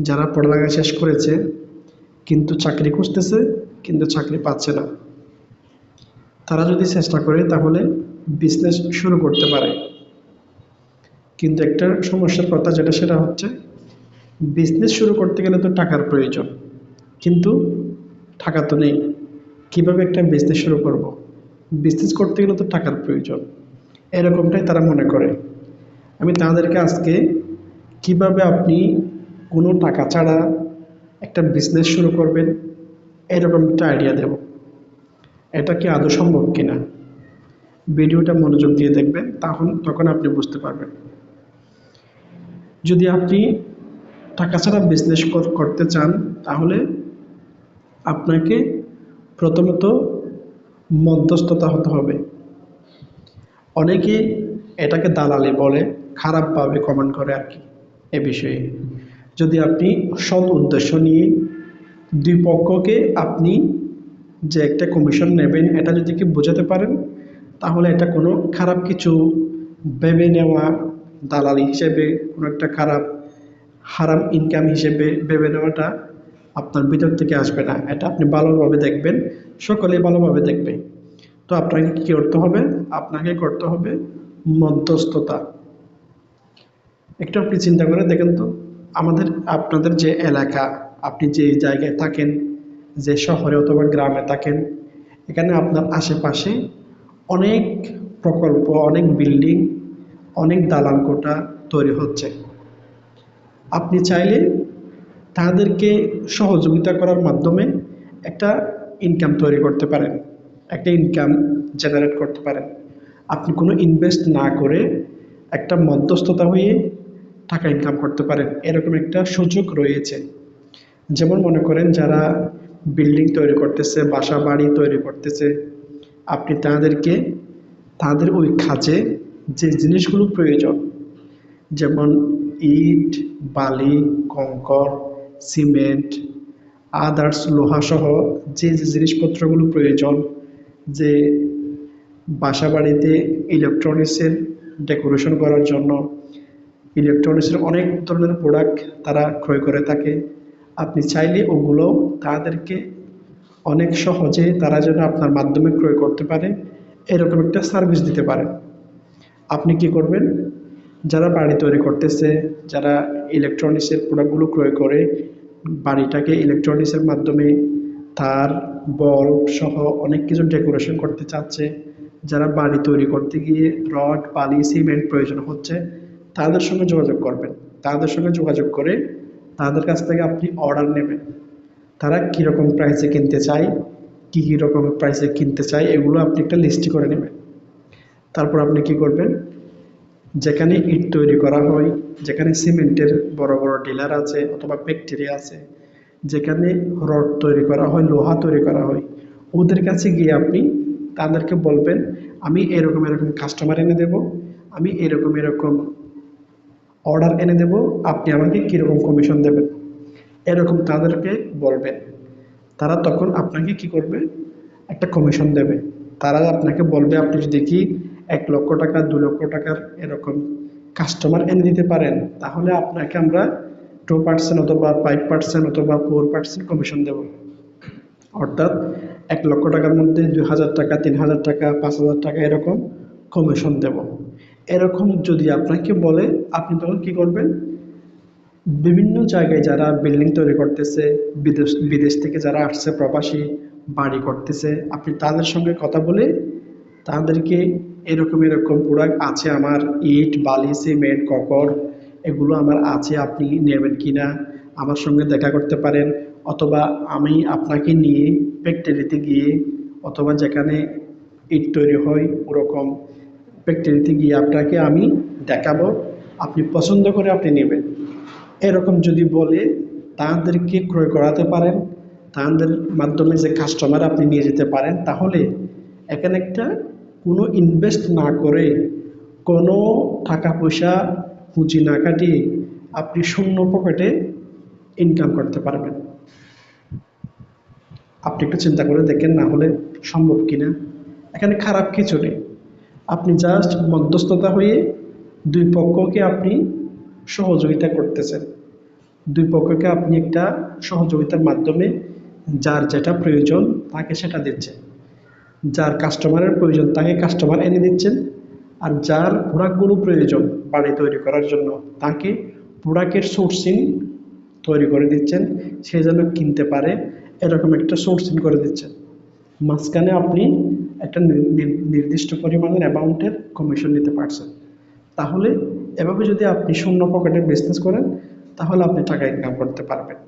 যারা পড়ালেখা শেষ করেছে, কিন্তু চাকরি খুঁজতেছে, কিন্তু চাকরি পাচ্ছে না। তারা যদি চেষ্টা করে, তাহলে বিজনেস শুরু করতে পারে। কিন্তু একটা সমস্যার কথা যেটা, সেটা হচ্ছে বিজনেস শুরু করতে গেলে তো টাকার প্রয়োজন। কিন্তু টাকা তো নেই। কীভাবে একটা বিজনেস শুরু করব। বিজনেস করতে গেলে তো টাকার প্রয়োজন। এরকমটাই তারা মনে করে। আমি তাদেরকে আজকে কীভাবে আপনি কোনো টাকা ছাড়া একটা বিজনেস শুরু করবেন, এরকম একটা আইডিয়া দেব। এটা কি আদৌ সম্ভব কিনা? ভিডিওটা মনোযোগ দিয়ে দেখবেন তখন তখন আপনি বুঝতে পারবেন। যদি আপনি টাকা ছাড়া বিজনেস করতে চান, তাহলে আপনাকে প্রথমত মধ্যস্থতা হতে হবে। অনেকে এটাকে দালালি বলে খারাপভাবে কমেন্ট করে আর কি এ বিষয়ে। যদি আপনি সৎ উদ্দেশ্য নিয়ে দুই পক্ষকে আপনি যে একটা কমিশন নেবেন, এটা যদি কি বোঝাতে পারেন, তাহলে এটা কোনো খারাপ কিছু ভেবে নেওয়া দালালি হিসেবে, কোনো একটা খারাপ হারাম ইনকাম হিসেবে ভেবে নেওয়াটা আপনার ভিতর থেকে আসবে না। এটা আপনি ভালোভাবে দেখবেন সকলে ভালোভাবে দেখবে। তো আপনাকে কী করতে হবে? আপনাকে করতে হবে মধ্যস্থতা। একটু আপনি চিন্তা করে দেখেন তো। আমাদের, আপনাদের যে এলাকা, আপনি যে জায়গায় থাকেন, যে শহরে অথবা গ্রামে থাকেন, এখানে আপনার আশেপাশে অনেক প্রকল্প, অনেক বিল্ডিং, অনেক দালান কোটা তৈরি হচ্ছে। আপনি চাইলে তাদেরকে সহযোগিতা করার মাধ্যমে একটা ইনকাম তৈরি করতে পারেন, একটা ইনকাম জেনারেট করতে পারেন। আপনি কোনো ইনভেস্ট না করে একটা মধ্যস্থতা হয়ে টাকা ইনকাম করতে পারেন, এরকম একটা সুযোগ রয়েছে। যেমন মনে করেন যারা বিল্ডিং তৈরি করতেছে, বাসা বাড়ি তৈরি করতেছে, আপনি তাদেরকে, তাদের ওই কাজে যে জিনিসগুলো প্রয়োজন, যেমন ইট, বালি, কঙ্কর, সিমেন্ট আদার্স লোহাসহ যে যে জিনিসপত্রগুলো প্রয়োজন, যে বাসা বাড়িতে ইলেকট্রনিক্সের ডেকোরেশন করার জন্য ইলেকট্রনিক্সের অনেক ধরনের প্রোডাক্ট তারা ক্রয় করে থাকে। আপনি চাইলে ওগুলো তাদেরকে অনেক সহজে তারা যেন আপনার মাধ্যমে ক্রয় করতে পারে, এরকম একটা সার্ভিস দিতে পারেন আপনি কি করবেন? যারা বাড়ি তৈরি করতেছে, যারা ইলেকট্রনিক্সের প্রোডাক্টগুলো ক্রয় করে, বাড়িটাকে ইলেকট্রনিক্সের মাধ্যমে তার বল সহ অনেক কিছু ডেকোরেশন করতে চাচ্ছে, যারা বাড়ি তৈরি করতে গিয়ে রড, বালি সিমেন্ট প্রয়োজন হচ্ছে তাদের সঙ্গে যোগাযোগ করবেন। তাদের সঙ্গে যোগাযোগ করে তাদের কাছ থেকে আপনি অর্ডার নেবেন। তারা কীরকম প্রাইসে কিনতে চায়, কী কী রকম প্রাইসে কিনতে চায়, এগুলো আপনি একটা লিস্ট করে নেবেন। তারপর আপনি কি করবেন? যেখানে ইট তৈরি করা হয়, যেখানে সিমেন্টের বড় বড় ডিলার আছে অথবা ফ্যাক্টরি আছে, যেখানে রড তৈরি করা হয়, লোহা তৈরি করা হয়, ওদের কাছে গিয়ে আপনি তাদেরকে বলবেন, আমি এরকম এরকম কাস্টমার এনে দেব, আমি এরকম এরকম অর্ডার এনে দেব, আপনি আমাকে কীরকম কমিশন দেবেন? এরকম তাদেরকে বলবেন। তারা তখন আপনাকে কি করবে? একটা কমিশন দেবে। তারা আপনাকে বলবে, আপনি যদি কি এক লক্ষ টাকা, দু লক্ষ টাকার এরকম কাস্টমার এনে দিতে পারেন, তাহলে আপনাকে আমরা টু পার্সেন্ট অথবা ফাইভ পার্সেন্ট অথবা ফোর পার্সেন্ট কমিশন দেব। অর্থাৎ এক লক্ষ টাকার মধ্যে দুই হাজার টাকা, তিন হাজার টাকা, পাঁচ হাজার টাকা এরকম কমিশন দেব। এরকম যদি আপনাকে বলে, আপনি তখন কি করবেন? বিভিন্ন জায়গায় যারা বিল্ডিং তৈরি করতেছে, বিদেশ বিদেশ থেকে যারা আসছে, প্রবাসী, বাড়ি করতেছে, আপনি তাদের সঙ্গে কথা বলে তাদেরকে এরকম এরকম প্রোডাক্ট আছে আমার, ইট, বালি, সিমেন্ট, ককর, এগুলো আমার আছে, আপনি নেবেন কি না আমার সঙ্গে দেখা করতে পারেন। অথবা আমি আপনাকে নিয়ে ফ্যাক্টরিতে গিয়ে অথবা যেখানে ইট তৈরি হয়, ওরকম ফ্যাক্টরিতে গিয়ে আপনাকে আমি দেখাবো, আপনি পছন্দ করে আপনি নেবেন। এরকম যদি বলে তাদেরকে ক্রয় করাতে পারেন, তাদের মাধ্যমে যে কাস্টমার আপনি নিয়ে যেতে পারেন, তাহলে এখানে একটা কোনো ইনভেস্ট না করে কোনো টাকা পয়সা পুঁজি না কাটিয়ে আপনি শূন্য পকেটে ইনকাম করতে পারবেন। আপনি একটু চিন্তা করে দেখেন না হলে সম্ভব কিনা। এখানে খারাপ কিছু নেই। আপনি জাস্ট মধ্যস্থতা হয়ে দুই পক্ষকে আপনি সহযোগিতা করতেছেন। দুই পক্ষকে আপনি একটা সহযোগিতার মাধ্যমে যার যেটা প্রয়োজন তাকে সেটা দিচ্ছেন। যার কাস্টমারের প্রয়োজন তাকে কাস্টমার এনে দিচ্ছেন। আর যার প্রোডাক্টগুলো প্রয়োজন বাড়ি তৈরি করার জন্য তাকে প্রোডাক্টের সোর্সিং তৈরি করে দিচ্ছেন। সে যেন কিনতে পারে, এরকম একটা সোর্সিং করে দিচ্ছেন। মাঝখানে আপনি একটা নির্দিষ্ট পরিমাণের অ্যামাউন্টের কমিশন নিতে পারছেন। তাহলে এভাবে যদি আপনি শূন্য পকেটে বিজনেস করেন, তাহলে আপনি টাকা ইনকাম করতে পারবেন।